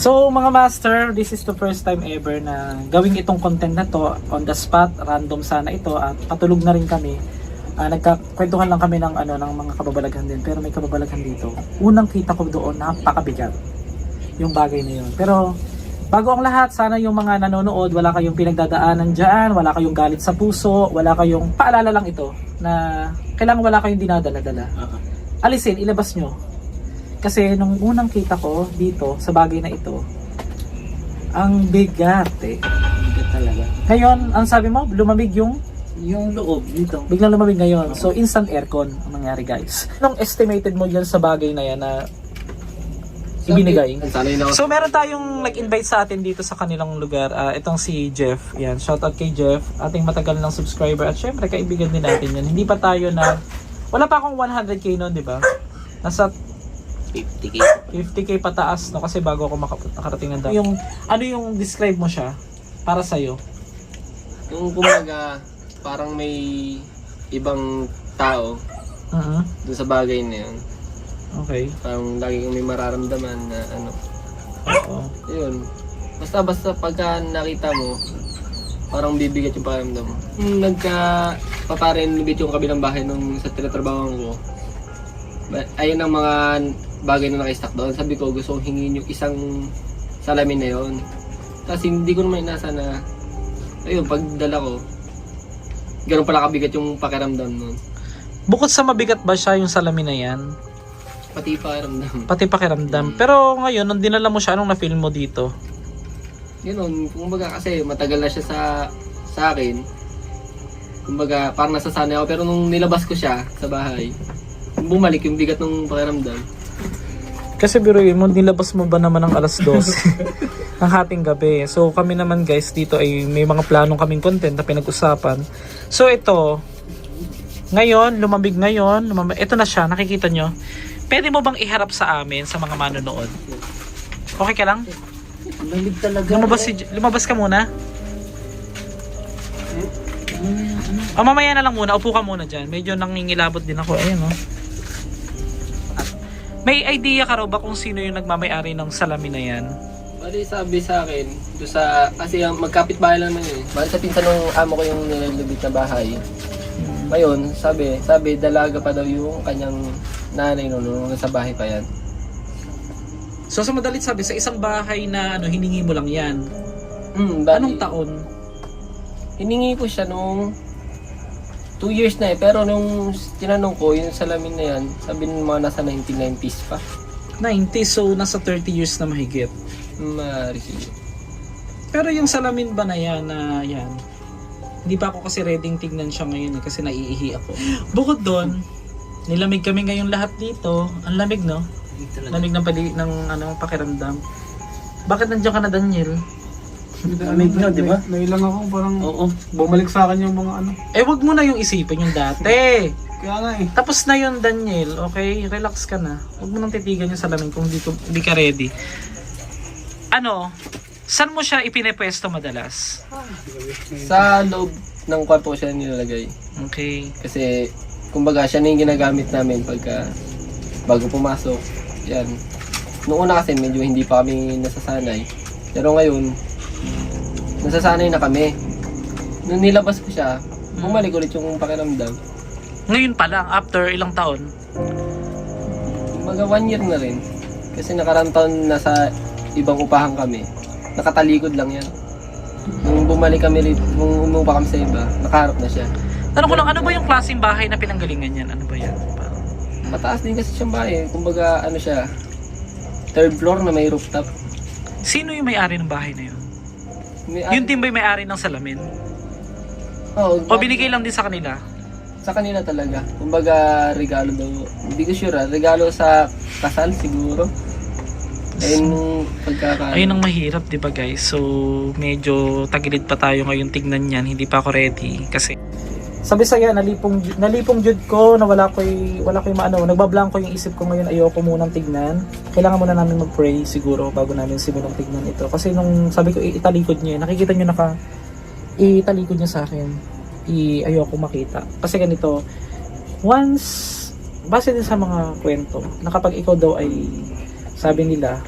So mga master, this is the first time ever na gawing itong content na to on the spot, random sana ito at patulog na rin kami. Ah, nagkakwentuhan lang kami ng ano ng mga kababalaghan din pero may kababalaghan dito. Unang kita ko doon napakabigat yung bagay na yun. Pero bago ang lahat, sana yung mga nanonood, wala kayong pinagdadaanan dyan, wala kayong galit sa puso, wala kayong paalala lang ito na kailangan wala kayong dinadala-dala. Alisin, ilabas nyo. Kasi nung unang kita ko dito sa bagay na ito, ang bigat eh. Bigat talaga. Ngayon, ang sabi mo, lumamig yung Yung loob dito. biglang lumamig ngayon. So instant aircon ang nangyari guys. Anong estimated mo yan sa bagay na yan na ibinigay? So meron tayong nag-invite sa atin dito sa kanilang lugar. Ah, itong si Jeff. Yan, shout out kay Jeff, ating matagal ng subscriber at syempre kaibigan din natin yan. Hindi pa tayo na wala pa akong 100k noon, di ba? Nasa 50k. 50k pataas no kasi bago ako makap- nakarating ng. Yung ano yung describe mo siya para sa iyo? Yung kumaga, parang may ibang tao Mhm. dun sa bagay na yun. Okay. Parang lagi kang may mararamdaman na ano. Oo. Yun. Basta basta pagka nakita mo, parang bibigat yung pakiramdam mo. Nung nagka paparin lumit yung kabilang bahay nung sa tinatrabaho ko, ba- ayun ang mga bagay na nakastock doon. Sabi ko, gusto kong hingin yung isang salamin na yun. Tapos hindi ko naman inasa na, ayun, pagdala ko, ganun pala kabigat yung pakiramdam nun. Bukod sa mabigat ba siya yung salamin na yan? Pati pakiramdam. Pati pakiramdam. Pero ngayon, nung dinala mo siya, anong na-feel mo dito? Ganun, kumbaga kasi matagal na siya sa sa akin. Kumbaga, parang nasasanay ako. Pero nung nilabas ko siya sa bahay, bumalik yung bigat ng pakiramdam. Kasi biruin mo, nilabas mo ba naman ng alas 12 ng hating gabi. So kami naman guys dito ay may mga planong kaming content na pinag-usapan. So ito, ngayon, lumamig ngayon, lumamig, ito na siya, nakikita nyo. Pwede mo bang iharap sa amin, sa mga manonood? Okay ka lang? Lamig talaga. Lumabas, si, lumabas ka muna. O mamaya na lang muna, upo ka muna dyan. Medyo nangingilabot din ako. Ayan oh. May idea ka raw ba kung sino yung nagmamayari ng salamin na yan? Bali sabi sa akin, do sa, kasi ang magkapit bahay lang naman yun. eh. Bali sa pinsan ng amo ko yung nilalabit na bahay. Ngayon, sabi, sabi, dalaga pa daw yung kanyang nanay noon nung nasa bahay pa yan. So sa madalit sabi, sa isang bahay na ano, hiningi mo lang yan. Hmm, bali, Anong taon? Hiningi ko siya nung 2 years na eh. Pero nung tinanong ko, yung salamin na yan, sabi ng mga nasa 1990s pa. 90, so nasa 30 years na mahigit. Ma-receive. Pero yung salamin ba na yan na yan, hindi pa ako kasi ready tignan siya ngayon eh, kasi naiihi ako. Bukod doon, nilamig kami ngayon lahat dito. Ang lamig no? Lamig ng, pali, ng ano, pakiramdam. Bakit nandiyan ka na Daniel? Lamig na, di ba? Nailang ako, parang Oo. bumalik sa akin yung mga ano. Eh wag mo na yung isipin yung dati. Kaya nga eh. Tapos na yun Daniel, okay? Relax ka na. Huwag mo nang titigan yung salamin kung hindi, ko- hindi ka ready. Ano? Saan mo siya ipinepwesto madalas? Sa loob ng kwarto ko siya nilalagay. Okay. Kasi, kumbaga, siya na yung ginagamit namin pagka bago pumasok. Yan. Noong una kasi medyo hindi pa kami nasasanay. Pero ngayon, nasasanay na kami. Nung nilabas ko siya, bumalik ulit yung pakiramdam. Ngayon pa lang, after ilang taon? Mga one year na rin. Kasi nakarang taon nasa ibang upahan kami. Nakatalikod lang yan. Nung bumalik kami rin, nung umupa kami sa iba, nakaharap na siya. Tanong ko lang, ano ba yung klaseng bahay na pinanggalingan yan? Ano ba yan? Parang- Mataas din kasi siyang bahay. Kumbaga, ano siya, third floor na may rooftop. Sino yung may-ari ng bahay na yun? May, Yung team ba yung may-ari ng salamin? oh, O binigay lang din sa kanila? Sa kanila talaga. Kumbaga, regalo daw. Hindi ko sure ah. Regalo sa kasal siguro. Ayun pagkaka... Ayun ang mahirap, di ba guys? So, medyo tagilid pa tayo ngayon tignan yan. Hindi pa ako ready kasi... Sabi saya, nalipong, nalipong jud ko na wala ko wala ko maano, nagbablanko yung isip ko ngayon, ayoko munang tignan. Kailangan muna namin mag-pray siguro bago namin simulang tignan ito. Kasi nung sabi ko, "I- italikod niya, nakikita niyo naka, italikod niya sa akin. I, ayoko makita. Kasi ganito, once, base din sa mga kwento, na kapag ikaw daw ay, sabi nila,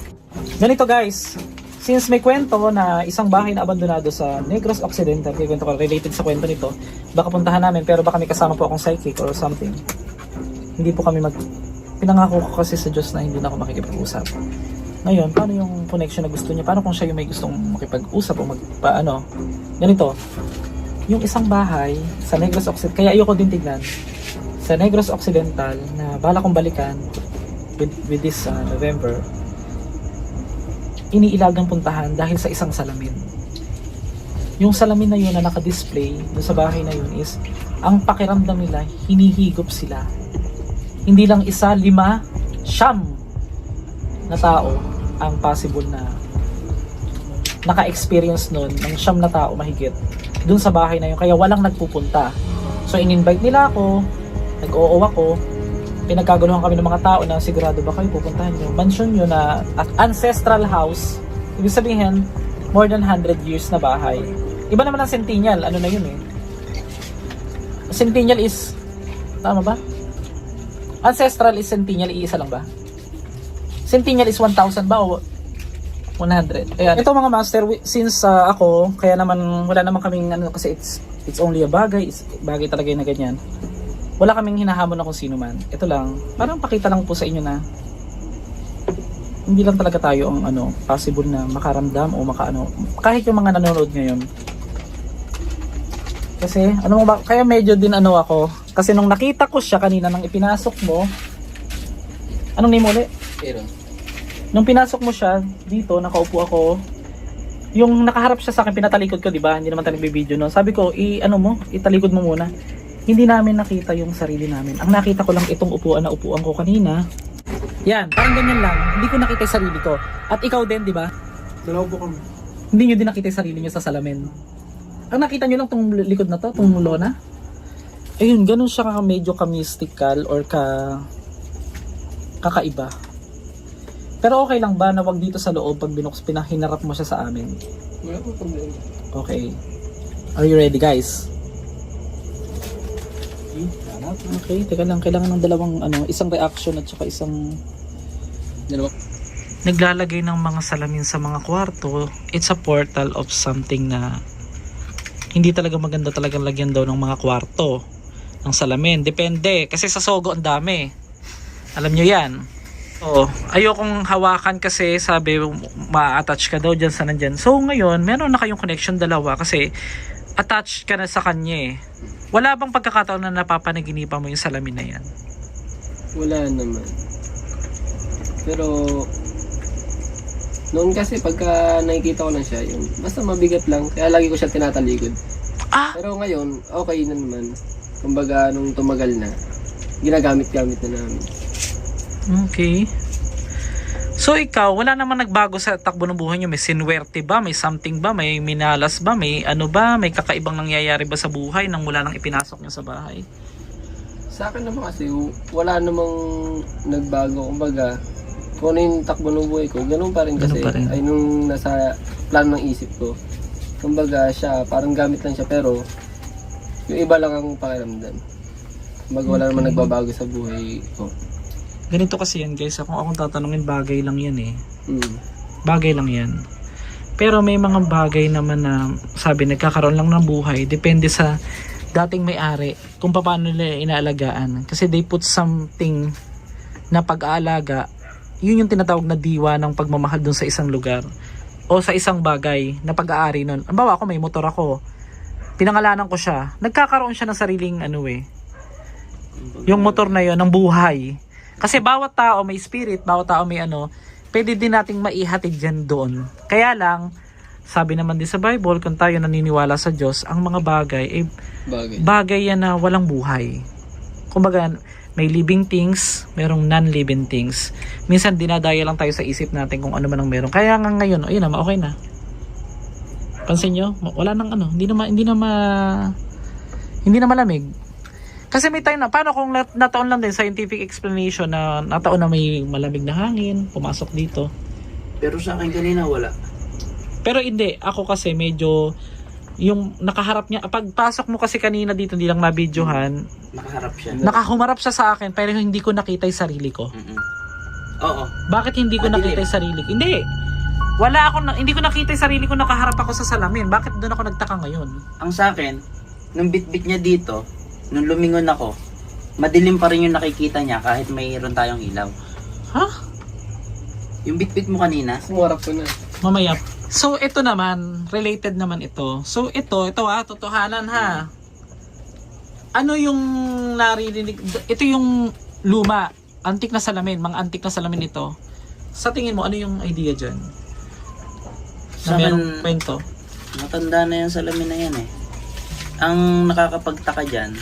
Ganito guys, since may kwento na isang bahay na abandonado sa Negros Occidental, may kwento ko related sa kwento nito, baka puntahan namin pero baka may kasama po akong psychic or something. Hindi po kami mag... Pinangako ko kasi sa Diyos na hindi na ako makikipag-usap. Ngayon, paano yung connection na gusto niya? Paano kung siya yung may gustong makipag-usap o magpa ano? Ganito, yung isang bahay sa Negros Occidental, kaya ayoko din tignan, sa Negros Occidental na bala kong balikan with, with this uh, November, iniilagang puntahan dahil sa isang salamin. Yung salamin na yun na naka-display doon sa bahay na yun is, ang pakiramdam nila, hinihigop sila. Hindi lang isa, lima, siyam na tao ang possible na naka-experience nun ng siyam na tao mahigit dun sa bahay na yun. Kaya walang nagpupunta. So, in-invite nila ako, nag-oo ako, pinagkaguluhan kami ng mga tao na sigurado ba kayo pupuntahan nyo. Mansion nyo na at ancestral house. Ibig sabihin, more than 100 years na bahay. Iba naman ang centennial. Ano na yun eh. Centennial is, tama ba? Ancestral is centennial, iisa lang ba? Centennial is 1,000 ba o 100? Ayan. Ito mga master, since uh, ako, kaya naman wala naman kaming ano kasi it's it's only a bagay, it's bagay talaga yun na ganyan. Wala kaming hinahamon na kung sino man. Ito lang, parang pakita lang po sa inyo na hindi lang talaga tayo ang ano, possible na makaramdam o makaano. Kahit yung mga nanonood ngayon. Kasi, ano mo ba, kaya medyo din ano ako. Kasi nung nakita ko siya kanina nang ipinasok mo, anong name ulit? Pero, Nung pinasok mo siya dito, nakaupo ako. Yung nakaharap siya sa akin, pinatalikod ko, di ba? Hindi naman tayo nagbe-video no. Sabi ko, i ano mo, italikod mo muna. Hindi namin nakita yung sarili namin. Ang nakita ko lang itong upuan na upuan ko kanina. Yan, parang ganyan lang. Hindi ko nakita yung sarili ko. At ikaw din, di ba? Dalaw po kami. Hindi nyo din nakita yung sarili nyo sa salamin. Ang nakita nyo lang tong likod na to, tong lona. Ayun, ganun siya ka medyo ka-mystical or ka kakaiba. Pero okay lang ba na wag dito sa loob pag binuks pinahinarap mo siya sa amin? wala po problema. Okay. Are you ready guys? Okay, teka lang. Kailangan ng dalawang ano, isang reaction at saka isang Dalawa. naglalagay ng mga salamin sa mga kwarto, it's a portal of something na hindi talaga maganda talagang lagyan daw ng mga kwarto ng salamin. Depende. Kasi sa Sogo ang dami. Alam nyo yan. So, ayokong hawakan kasi sabi ma-attach ka daw dyan sa nandyan. So, ngayon, meron na kayong connection dalawa kasi attached ka na sa kanya eh. Wala bang pagkakataon na napapanaginipan mo yung salamin na yan? Wala naman. Pero, noon kasi pagka nakikita ko lang siya, yun, basta mabigat lang, kaya lagi ko siya tinatalikod. Ah! Pero ngayon, okay na naman. Kumbaga, nung tumagal na, ginagamit-gamit na namin. Okay. So ikaw, wala naman nagbago sa takbo ng buhay niyo? May sinwerte ba? May something ba? May minalas ba? May ano ba? May kakaibang nangyayari ba sa buhay nang mula nang ipinasok niyo sa bahay? Sa akin naman kasi, wala namang nagbago. Kumbaga, kung ano yung takbo ng buhay ko, ganun pa rin Ganun kasi. pa rin. Ay nung nasa plan ng isip ko. Kumbaga, siya, parang gamit lang siya, pero yung iba lang ang pakiramdam. Kumbaga, wala naman nagbabago sa buhay ko. Ganito kasi yan guys, kung akong tatanungin bagay lang yan eh. Mm. Bagay lang yan. Pero may mga bagay naman na sabi nagkakaroon lang ng buhay depende sa dating may-ari kung paano nila inaalagaan. Kasi they put something na pag-aalaga, yun yung tinatawag na diwa ng pagmamahal dun sa isang lugar o sa isang bagay na pag-aari nun. Ang bawa ako may motor ako, pinangalanan ko siya, nagkakaroon siya ng sariling ano eh, yung motor na yon ng buhay. Kasi bawat tao may spirit, bawat tao may ano, pwede din nating maihatid yan doon. Kaya lang, sabi naman din sa Bible, kung tayo naniniwala sa Diyos, ang mga bagay, eh, Bagay. bagay yan na walang buhay. Kumbaga, may living things, merong non-living things. Minsan dinadaya lang tayo sa isip natin kung ano man ang meron. Kaya nga ngayon, ayun na, okay na. Pansin nyo, wala nang ano, hindi na ma, hindi na ma, hindi na malamig. Kasi may time na, paano kung nat- nataon lang din scientific explanation na nataon na may malamig na hangin, pumasok dito. Pero sa akin kanina wala. Pero hindi, ako kasi medyo yung nakaharap niya, pagpasok mo kasi kanina dito, hindi lang na-videohan, Nakaharap siya. nakahumarap siya sa akin pero hindi ko nakita yung sarili ko. Mm-mm. Oo. Bakit hindi ko Madilim. nakita yung sarili ko? Hindi. Wala ako, na, hindi ko nakita yung sarili ko nakaharap ako sa salamin. Bakit doon ako nagtaka ngayon? Ang sa akin, nung bitbit niya dito, nung lumingon ako, madilim pa rin yung nakikita niya kahit mayroon tayong ilaw. Ha? Yung bitbit mo kanina, Sumarap ko na. Mamaya. So, ito naman, related naman ito. So, ito, ito ah, totohanan ha. Ano yung naririnig? Ito yung luma, antik na salamin, mga antik na salamin ito. Sa tingin mo, ano yung idea dyan? Na Sa akin- merong kwento? matanda na yung salamin na yan eh. Ang nakakapagtaka dyan,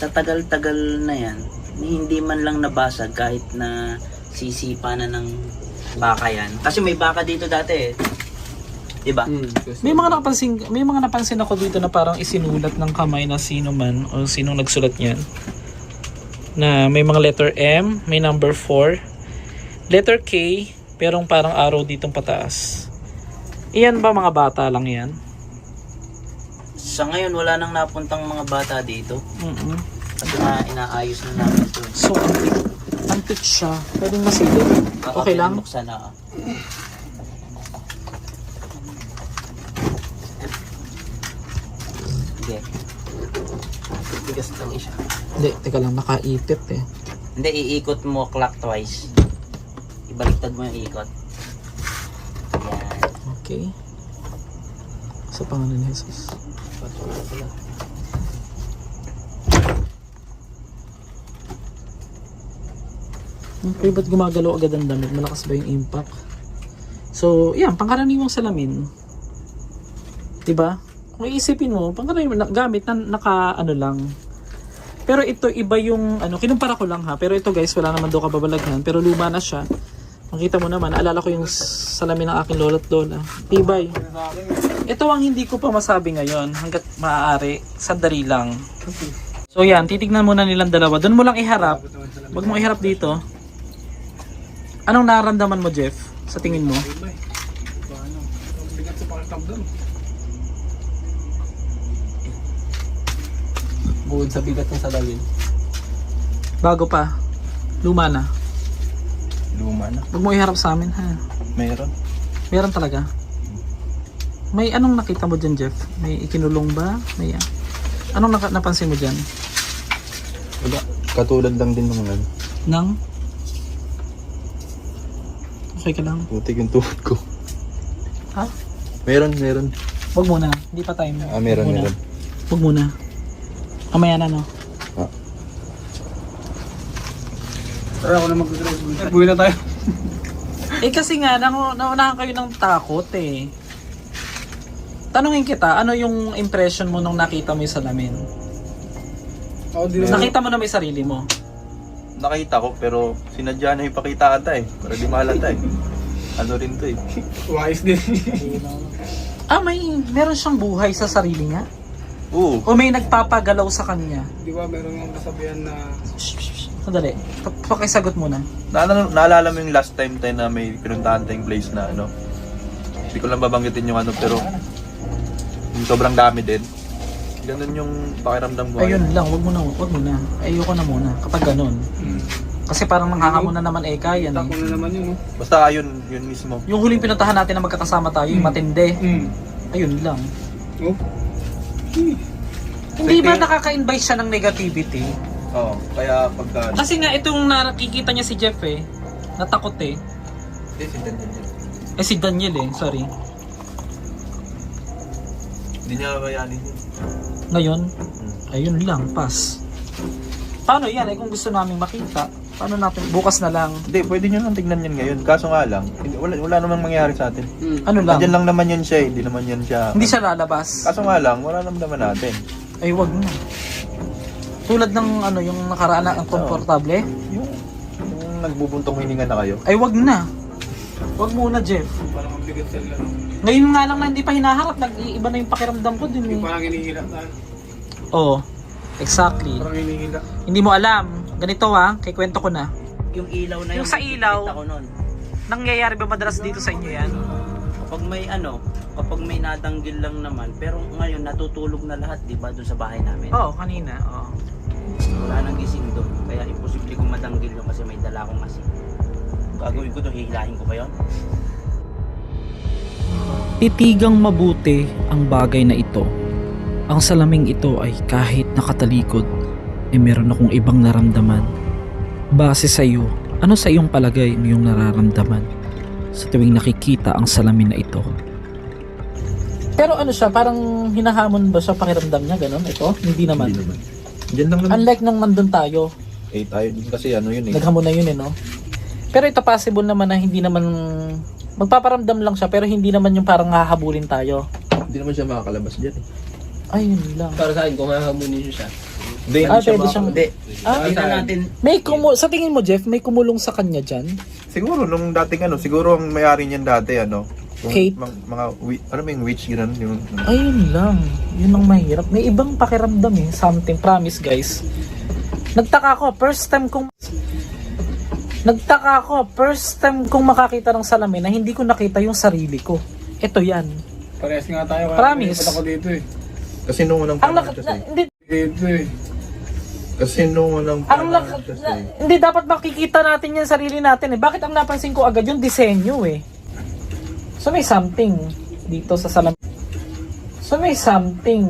sa tagal-tagal na yan, hindi man lang nabasag kahit na sisipa na ng baka yan. Kasi may baka dito dati eh. Diba? Hmm. May mga napansin, may mga napansin ako dito na parang isinulat ng kamay na sino man o sinong nagsulat niyan. Na may mga letter M, may number 4, letter K, pero parang arrow ditong pataas. Iyan ba mga bata lang yan? Sa ngayon, wala nang napuntang mga bata dito. mm Kasi na inaayos na namin ito. So, antik, antik siya. Pwedeng masilip. Okay lang? Buksan na. ah. Hindi. Tigas lang siya. Hindi, teka lang, nakaipit eh. Hindi, iikot mo clockwise. Ibaliktad mo yung ikot. Yan. Okay. Sa pangalan ni Jesus. Okay, ba't gumagalaw agad ang damit? Malakas ba yung impact? So, yan, pangkaraniwang salamin. 'Di ba? Kung iisipin mo, pangkaraniwang gamit na naka ano lang. Pero ito iba yung ano, kinumpara ko lang ha. Pero ito guys, wala naman daw kababalaghan, pero luma na siya. Makita mo naman, alala ko yung salamin ng aking lolo't lola. Tibay. Ito ang hindi ko pa masabi ngayon hanggat maaari. Sandali lang. So yan, titignan muna nilang dalawa. Doon mo lang iharap. Huwag mo iharap dito. Anong nararamdaman mo, Jeff? Sa tingin mo? Bukod sa bigat ng salawin. Bago pa. Luma na. Luma na. Huwag mo iharap sa amin, ha? Meron. Meron talaga. May anong nakita mo dyan, Jeff? May ikinulong ba? May Anong naka- napansin mo dyan? Wala. Katulad lang din ng ano. Nang? Okay ka lang. Putik yung tuhod ko. Ha? Meron, meron. Huwag muna. Hindi pa time. Ah, meron, Huwag muna. meron. Huwag muna. Kamaya na, no? Tara ako na mag-drive. Buwi na tayo. Eh kasi nga, nang, naunahan kayo ng takot eh. Tanungin kita, ano yung impression mo nung nakita mo yung salamin? Ako din na. Nakita mo na may sarili mo. Nakita ko pero sinadya na ipakita ata eh. Para di malata eh. Ano rin to eh. Wise din. Ah, may meron siyang buhay sa sarili niya? Oo. O may nagpapagalaw sa kanya? Di ba meron yung kasabihan na Shh, shh, shh. Sandali. Pa- Pakisagot muna. Naalala, naalala mo yung last time tayo na may pinuntahan tayong place na ano. Hindi ko lang babanggitin yung ano pero yung sobrang dami din. Ganun yung pakiramdam ko. Ayun lang, wag mo na, wag mo na. Ayoko na muna kapag ganun. Mm. Kasi parang nanghahamon na naman Eka yan tako eh. na naman yun. oh. Basta ayun, yun mismo. Yung huling pinuntahan natin na magkakasama tayo, yung matindi. Mm. Ayun lang. Oh. Hindi ba nakaka-invite siya ng negativity? Oo. Kaya pagka... Kasi nga itong nakikita niya si Jeff eh, natakot eh. Hindi, si Daniel. Eh si Daniel eh, sorry. Hindi niya kakayanin yun. Ngayon, Hmm. ayun lang, pass. Paano yan eh kung gusto namin makita? Paano natin, bukas na lang. Hindi, pwede nyo lang tignan yan ngayon. Kaso nga lang, hindi- wala, wala namang mangyayari sa atin. Mm. Ano lang, Nandiyan lang naman yan siya eh. Hindi naman yan siya. hindi siya lalabas. Kaso nga lang, wala naman naman natin. Ay wag na. Tulad ng ano, yung nakaraan na ang komportable, Yung, yung nagbubuntong hininga na kayo. ay wag na. Wag muna Jeff. Parang ang bigat sila. Ngayon nga lang na hindi pa hinaharap, nag-iiba na yung pakiramdam ko din Hindi eh. parang hinihila tayo. Oo, exactly. Parang hinihila. Hindi mo alam. Ganito ha, kay kwento ko na. Yung ilaw na Yung sa ilaw. ko nun. Nangyayari ba madalas dito sa inyo yan? Kapag may ano, kapag may nadanggil lang naman, pero ngayon natutulog na lahat, di ba, doon sa bahay namin. Oo, kanina. Oo. Wala nang gising doon. Kaya imposible kong madanggil yun kasi may dala akong asin. gagawin ko to, hihilahin ko ba yun? Titigang mabuti ang bagay na ito. Ang salaming ito ay kahit nakatalikod, ay meron akong ibang naramdaman. Base sa iyo, ano sa iyong palagay ang iyong nararamdaman sa tuwing nakikita ang salamin na ito? Pero ano siya, parang hinahamon ba siya pakiramdam niya, ganun? Ito? Hindi naman. Hindi naman. Diyan lang naman. Unlike nung nandun tayo, Eh, tayo din kasi ano yun eh. naghamon na yun eh, no? Pero ito possible naman na hindi naman, magpaparamdam lang siya, pero hindi naman yung parang hahabulin tayo. Hindi naman siya makakalabas dyan eh. Ayun lang. Para sa akin, kung hahamunin siya siya. Hindi, Ah, pwede siyang- Hindi. Ah, Tingnan natin. May kumu sa tingin mo Jeff, may kumulong sa kanya diyan. Siguro nung dating ano, siguro ang may-ari niyan dati ano, yung Kate? mga, mga wi- ano yung witch gano'n yung Ayun lang. Yun ang mahirap. May ibang pakiramdam eh. Something. Promise guys. Nagtaka ako. First time kong... Nagtaka ako. First time kong makakita ng salamin na hindi ko nakita yung sarili ko. Ito yan. Parehas nga tayo. kaya Promise. nalipat ako dito eh. kasi nung unang Ang panahon kasi, na, hindi, Dito eh. kasi nung unang ang panahon kasi, na- hindi dapat makikita natin yung sarili natin eh. Bakit ang napansin ko agad yung disenyo eh. So may something dito sa salamin. So may something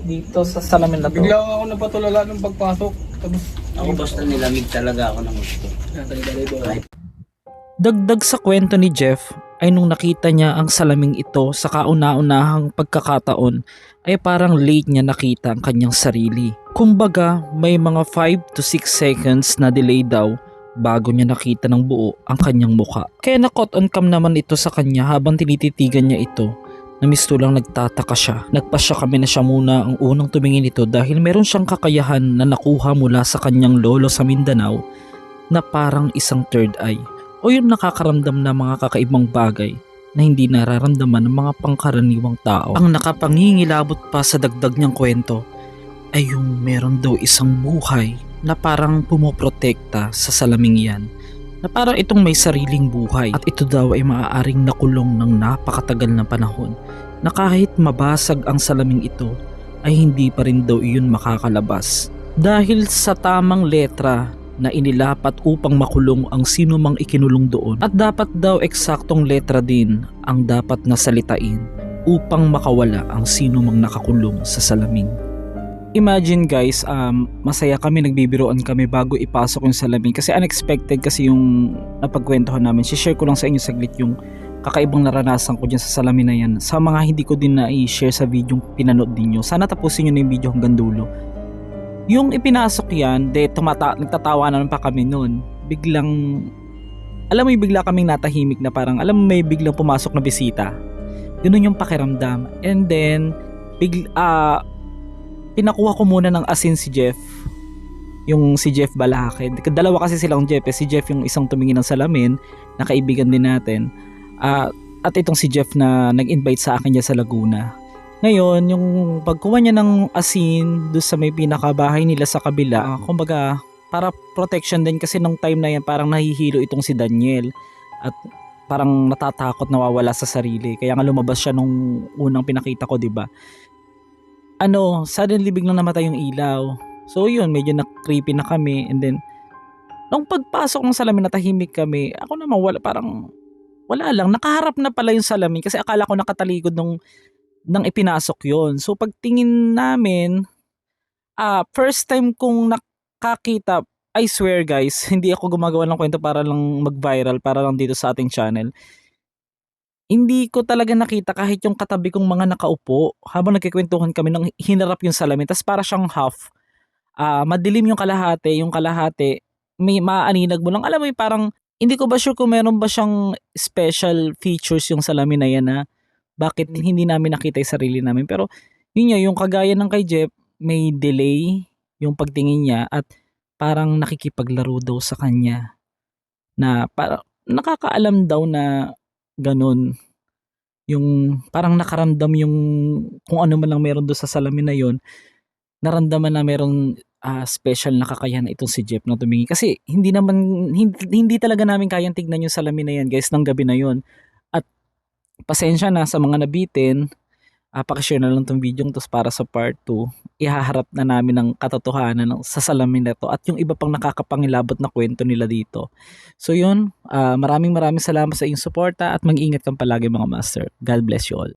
dito sa salamin na to. Bigla ako napatulala nung pagpasok. Tapos, Ako basta nilamig talaga ako ng gusto. Dagdag sa kwento ni Jeff ay nung nakita niya ang salaming ito sa kauna-unahang pagkakataon ay parang late niya nakita ang kanyang sarili. Kumbaga may mga 5 to 6 seconds na delay daw bago niya nakita ng buo ang kanyang muka. Kaya na-caught on cam naman ito sa kanya habang tinititigan niya ito na misto lang nagtataka siya. Nagpasya kami na siya muna ang unang tumingin ito dahil meron siyang kakayahan na nakuha mula sa kanyang lolo sa Mindanao na parang isang third eye o yung nakakaramdam na mga kakaibang bagay na hindi nararamdaman ng mga pangkaraniwang tao. Ang nakapangingilabot pa sa dagdag niyang kwento ay yung meron daw isang buhay na parang pumoprotekta sa salaming yan na parang itong may sariling buhay at ito daw ay maaaring nakulong ng napakatagal na panahon na kahit mabasag ang salaming ito ay hindi pa rin daw iyon makakalabas dahil sa tamang letra na inilapat upang makulong ang sino mang ikinulong doon at dapat daw eksaktong letra din ang dapat na salitain upang makawala ang sino mang nakakulong sa salamin. Imagine guys, um, masaya kami, nagbibiroan kami bago ipasok yung salamin kasi unexpected kasi yung napagkwentuhan namin. share ko lang sa inyo saglit yung kakaibang naranasan ko dyan sa salamin na yan. Sa mga hindi ko din na i-share sa video pinanood ninyo, sana tapusin nyo na yung video hanggang dulo. Yung ipinasok yan, de tumata nagtatawanan pa kami noon. Biglang alam mo yung bigla kaming natahimik na parang alam mo may biglang pumasok na bisita. Ganun yung pakiramdam. And then bigla ah, pinakuha ko muna ng asin si Jeff. Yung si Jeff Balakid. Dalawa kasi silang Jeff. Eh. Si Jeff yung isang tumingin ng salamin, na kaibigan din natin. Ah, at itong si Jeff na nag-invite sa akin dyan sa Laguna. Ngayon, yung pagkuha niya ng asin doon sa may pinakabahay nila sa kabila, kumbaga para protection din kasi nung time na yan parang nahihilo itong si Daniel at parang natatakot nawawala sa sarili. Kaya nga lumabas siya nung unang pinakita ko, 'di ba? Ano, suddenly biglang namatay yung ilaw. So yun, medyo na-creepy na kami and then nung pagpasok ng salamin natahimik kami, ako naman wala parang wala lang, nakaharap na pala yung salamin kasi akala ko nakatalikod nung nang ipinasok yon. So pagtingin namin, ah first time kong nakakita, I swear guys, hindi ako gumagawa ng kwento para lang mag-viral, para lang dito sa ating channel. Hindi ko talaga nakita kahit yung katabi kong mga nakaupo habang nagkikwentuhan kami nang hinarap yung salamin. Tapos para siyang half. Ah, madilim yung kalahati, yung kalahati may maaninag mo lang. Alam mo yung parang hindi ko ba sure kung meron ba siyang special features yung salamin na yan na bakit hindi namin nakita yung sarili namin. Pero yun nga, yung kagaya ng kay Jeff, may delay yung pagtingin niya at parang nakikipaglaro daw sa kanya na para nakakaalam daw na ganun. Yung parang nakaramdam yung kung ano man lang meron doon sa salamin na yon naramdaman na merong ah, special na kakayahan itong si Jeff na tumingin. Kasi hindi naman hindi, hindi talaga namin kayang tignan yung salamin na yan guys ng gabi na yon at pasensya na sa mga nabitin. Ah, pakishare na lang tong video to para sa part 2 ihaharap na namin ng katotohanan ng sa salamin na to at yung iba pang nakakapangilabot na kwento nila dito. So yun, ah, maraming maraming salamat sa inyong suporta at mag-ingat kang palagi mga master. God bless you all.